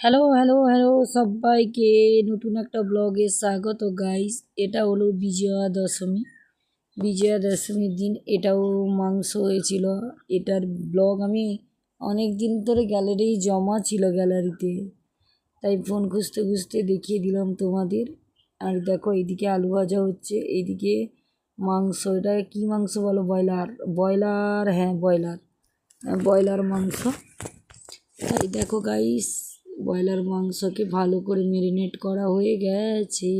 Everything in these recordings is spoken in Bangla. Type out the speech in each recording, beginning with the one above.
হ্যালো হ্যালো হ্যালো সবাইকে নতুন একটা ব্লগে স্বাগত গাইস এটা হলো বিজয়া দশমী বিজয়া দশমীর দিন, এটাও মাংস হয়েছিল। এটার ব্লগ আমি অনেক দিন ধরে গ্যালারি জমা ছিল গ্যালারিতে তাই ফোন খুঁজতে খুঁজতে দেখিয়ে দিলাম তোমাদের। আর দেখো এদিকে আলু ভাজা হচ্ছে এদিকে মাংস। এটা কী মাংস বলো? ব্রয়লার। ব্রয়লার হ্যাঁ ব্রয়লার। ব্রয়লার মাংস। তাই দেখো গাইস ব্রয়লার মাংসকে ভালো করে মেরিনেট করা হয়ে গেছে।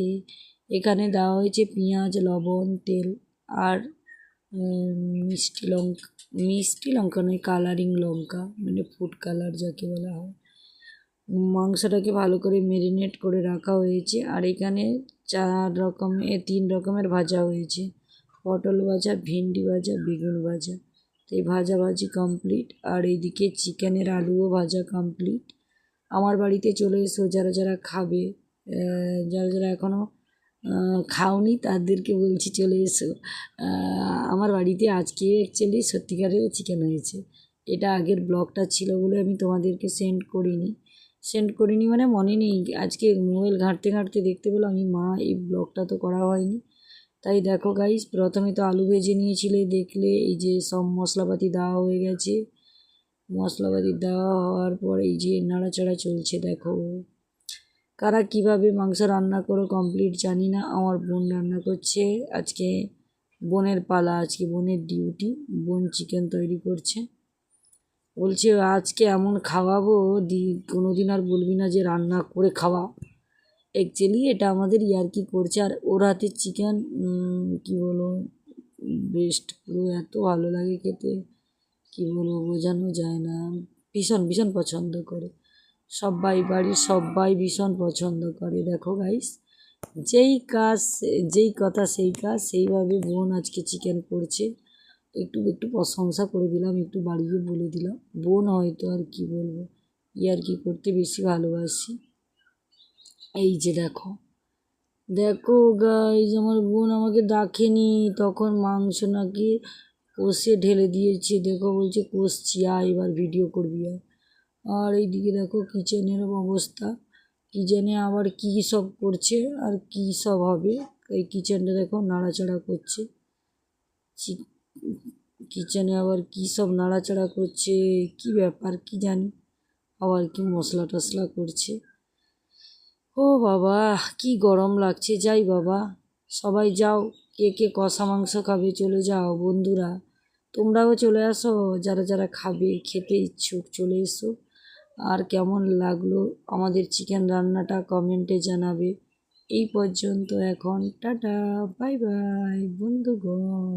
এখানে দেওয়া হয়েছে পেঁয়াজ, লবণ, তেল আর মিষ্টি লঙ্কা। মিষ্টি লঙ্কা নয় কালারিং লঙ্কা মানে ফুড কালার যাকে বলা হয়। মাংসটাকে ভালো করে মেরিনেট করে রাখা হয়েছে আর এখানে চার রকমের তিন রকমের ভাজা হয়েছে। পটল ভাজা, ভেন্ডি ভাজা, বেগুন ভাজা। তো এই ভাজাভাজি কমপ্লিট আর এইদিকে চিকেনের আলুও ভাজা কমপ্লিট আমার বাড়িতে চলে এসো, যারা যারা খাবে যারা যারা এখনও খাওনি তাদেরকে বলছি চলে এসো। আমার বাড়িতে আজকে অ্যাকচুয়ালি সত্যিকারের চিকেন হয়েছে। এটা আগের ব্লগটা ছিল বলে আমি তোমাদেরকে সেন্ড করিনি। সেন্ড করিনি মানে মনে নেই, আজকে মোবাইল ঘাঁটতে ঘাঁটতে দেখতে পেলাম, আমি, মা, এই ব্লগটা তো করা হয়নি। তাই দেখো গাইস প্রথমে তো আলু ভেজে নিয়েছিলে, দেখলে এই যে সব মশলাপাতি দেওয়া হয়ে গেছে। মশলাপাতি দেওয়া হওয়ার পর এই যে নাড়াচাড়া চলছে, দেখো। কারা কীভাবে মাংস রান্না করো কমপ্লিট জানি না, আমার বোন রান্না করছে। আজকে বোনের পালা, আজকে বোনের ডিউটি বোন চিকেন তৈরি করছে। বলছে, আজকে এমন খাওয়াবো, দি কোনো দিন আর বলবি না যে রান্না করে খাওয়া। অ্যাকচুয়ালি এটা আমাদের ইয়ার্কি করছে, আর ওর হাতের চিকেন কী বলো বেস্ট পুরো এত ভালো লাগে খেতে। কী বলব, বোঝানো যায় না। ভীষণ ভীষণ পছন্দ করে। সবাই বাড়ির সবাই ভীষণ পছন্দ করে। দেখো গাইস যেই কাজ, যেই কথা সেই কাজ, সেইভাবে বোন আজকে চিকেন করছে। একটু একটু প্রশংসা করে দিলাম, একটু বাড়িয়ে বলে দিলাম। বোন হয়তো আর কি বলব ইয়ার কি করতে বেশি ভালোবাসি। এই যে দেখো দেখো গাইজ আমার বোন আমাকে ডাকেনি, তখন মাংস নাকি কষে ঢেলে দিয়েছে। দেখো বলছে কষছি আয় এবার ভিডিও করবি আর। আর এইদিকে দেখো কিচেনের অবস্থা। কিচেনে আবার কী সব করছে আর কী সব হবে? এই কিচেনটা দেখো নাড়াচাড়া করছে। কিচেনে আবার কী সব নাড়াচাড়া করছে? কী ব্যাপার কী জানি? আবার কি মশলা টশলা করছে। ও বাবা, কি গরম লাগছে। যাই বাবা, সবাই যাও। কে কে কষা মাংস খাবে চলে যাও, বন্ধুরা। তোমরাও চলে আসো, যারা যারা খাবে, খেতে ইচ্ছুক চলে এসো। আর কেমন লাগল আমাদের চিকেন রান্নাটা কমেন্টে জানাবে। এই পর্যন্ত এখন, টাটা বাই বাই বন্ধুগণ।